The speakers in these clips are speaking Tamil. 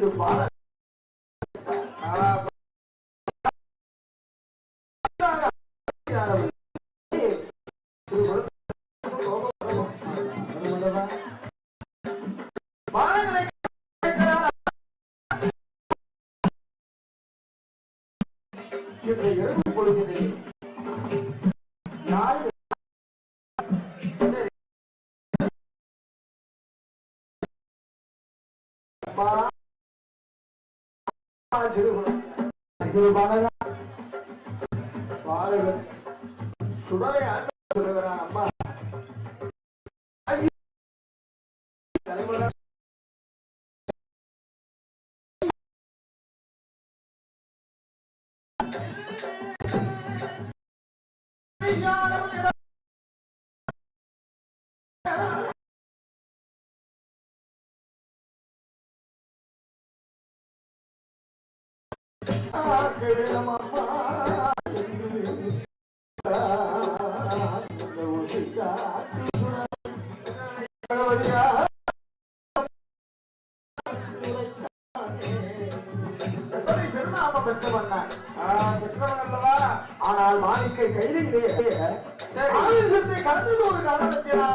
சாமமான பாலகன் சுடரை ஆண்டு சொல்லுகிறான் அம்மா. தலைமுறை ஆனால் மாணிக்கை கையிலே ஆவேசத்தை கடந்தது ஒரு காரணத்தினா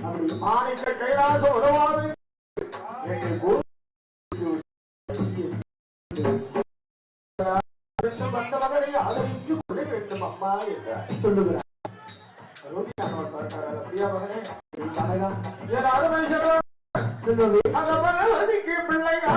அப்படி மாணிக்க கைலாசம் உதவாது என்று வேண்டும் வந்த மகனை ஆதரித்து கொள்ள வேண்டும் அம்மா என்றார் சொல்லுகிறார் ரோகியானவர் பார்க்கிறார், அப்படியா மகனே நீ கனகா என் சொல்லுவது அந்த பகவதிக்கு பிள்ளையா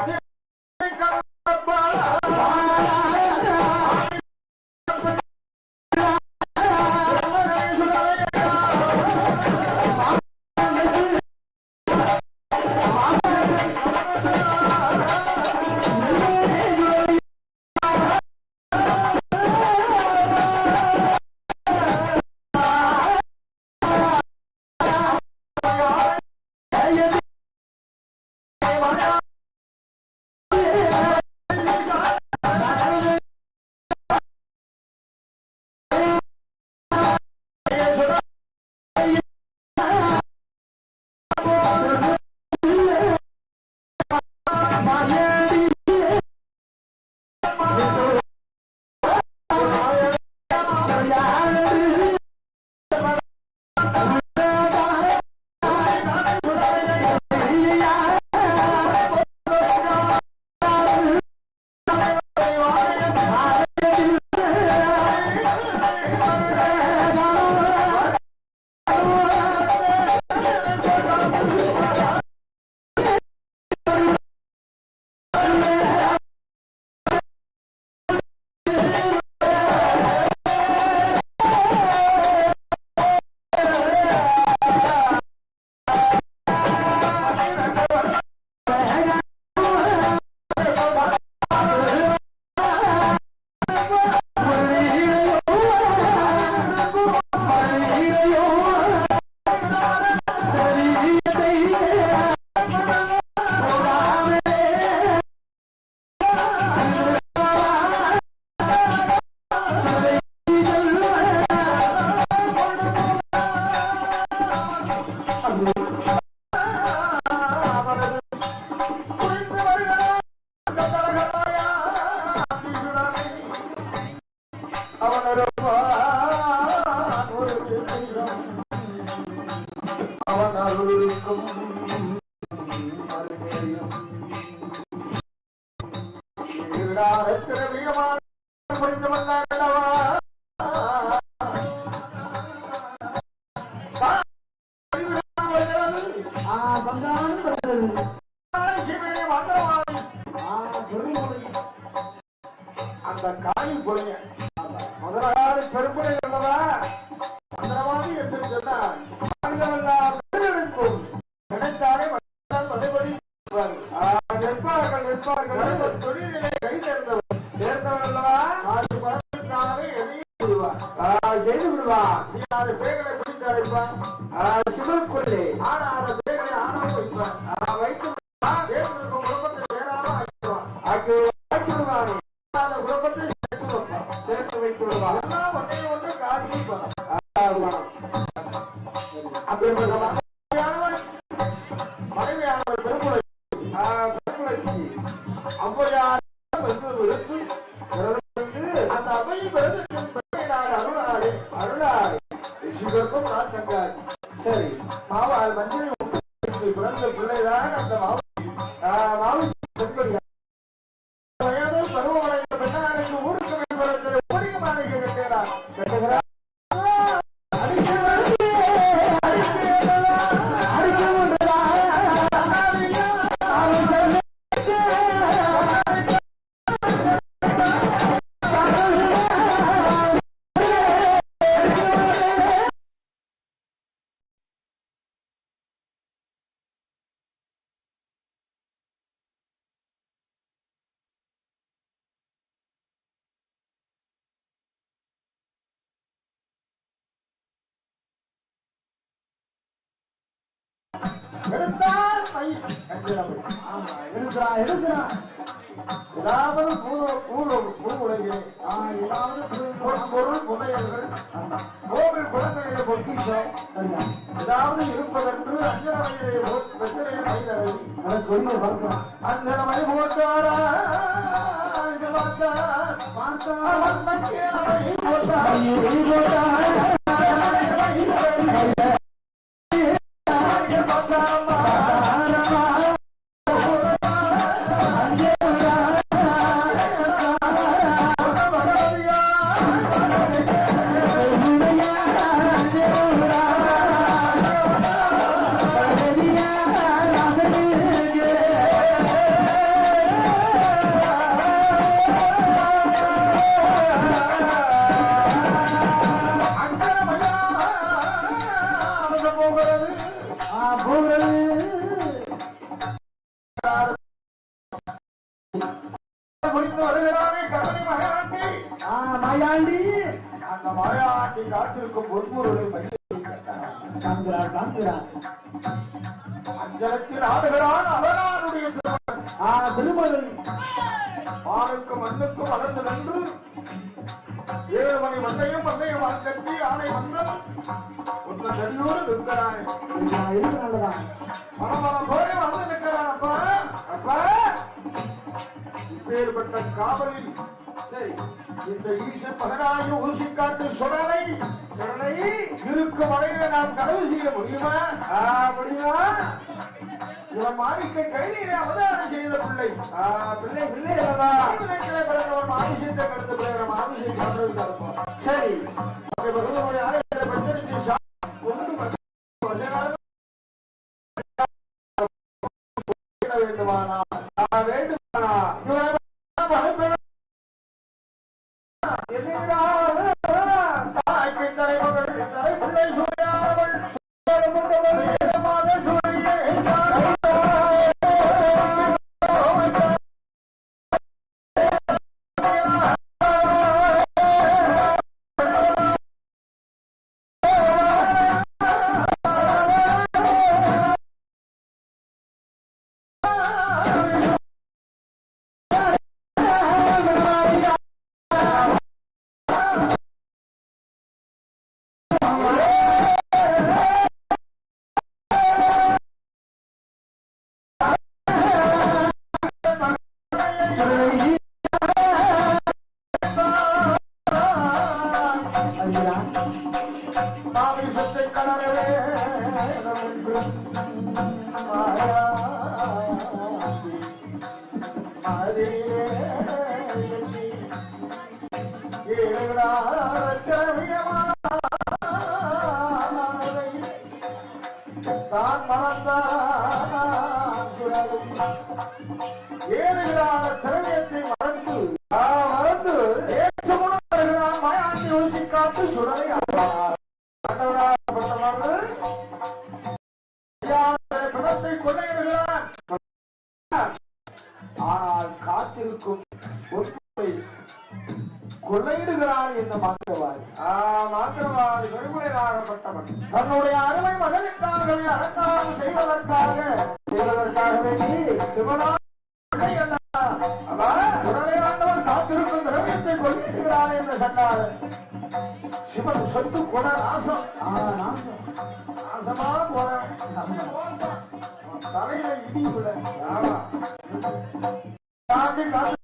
அவன் Oh, செய்து விடுவான் நீ அது பேர்களை குறித்து அழைப்பான் சிவக்குள்ளே ஆனா அந்த பேர்களை ஆனா வைப்பான். வைத்து எடுக்கிறான் எடுக்கிறான் ஏதாவது பூர்வ பூர்வ பூவுலகிலே ஏதாவது பொருள் புதையல்கள் கோவில் குளங்களிலே பொக்கிஷம் ஏதாவது இருப்பதென்று அஞ்சல வயதை வெச்சலை வயதரை எனக்கு ஒன்று பார்க்கலாம் அஞ்சல வயது போட்டாரா பார்த்தார் பார்த்தார் போட்டார் போட்டார் அப்பேற்பட்ட காவலில் சரி இந்த ஈச பகடாயு ஊசி காட்டு சுடலை சுடலை? இருக்கும் வரையில நாம் கனவு செய்ய முடியுமா? முடியுமா? இவன் அவதாரம் செய்த பிள்ளை. பிள்ளை பிள்ளை பெருமுறையாகப்பட்டவன் தன்னுடைய அருமை மகனுக்காகவே அலங்காரம் செய்வதற்காக செய்வதற்காக வேண்டி சிவனா உடனே ஆண்டவன் காத்திருக்கும் திரவியத்தை கொள்ளையிடுகிறான் என்று சொன்னார். சிவன் சொத்து குண நாசம். ஆ, நாசம். நாசமா போறேன் தலையில இடி விட ஆமா தாண்டி காத்து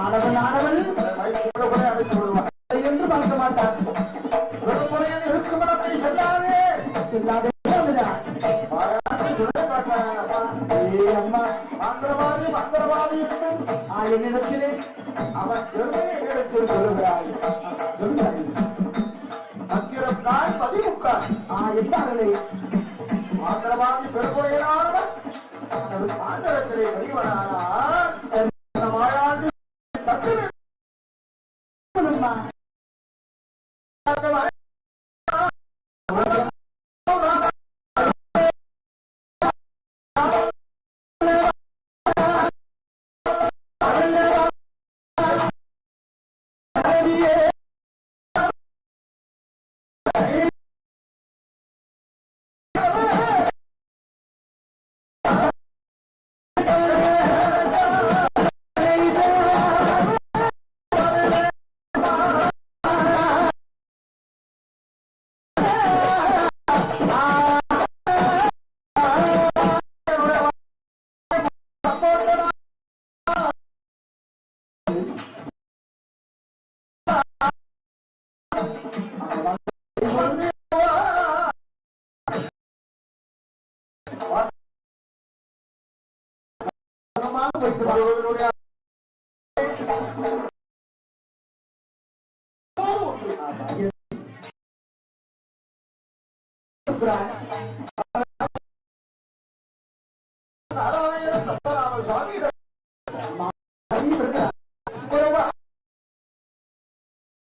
ஆடவன் ஆடவன் வயிற்றுக்குள்ள கூட அடைத்து விடுவார் என்று பார்க்க மாட்டார் பெரும்புறையன் இருக்கும் இடத்தை செல்லாதே செல்லாதே வந்துட்டார் வாயாடி துணை பார்க்கிறானப்பா ஏ அம்மா மந்திரவாதி மந்திரவாதி என்று ஆ என்னிடத்திலே அவன் பெருமையை கிடைத்து சொல்லுகிறாய் சொல்லுங்கள் அக்கிரம் நாள் பதிமுக்கால் ஆ எட்டார்களே மந்திரவாதி பெருமுறையினானவன் தனது மாந்திரத்திலே வலிவனானார் அந்த வாயாண்டு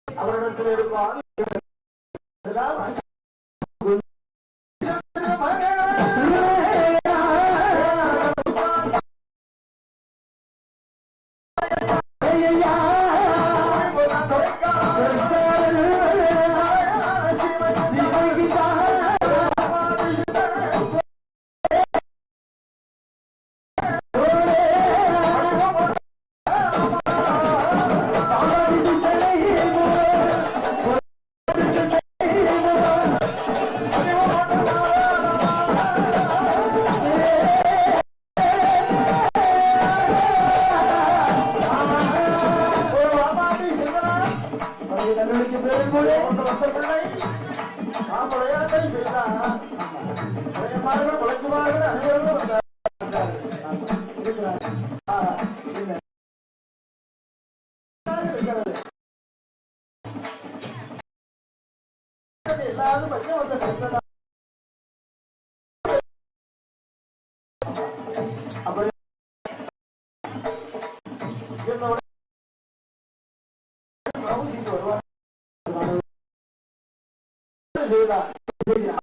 அவரிடத்தில் இருக்கும் जी yeah.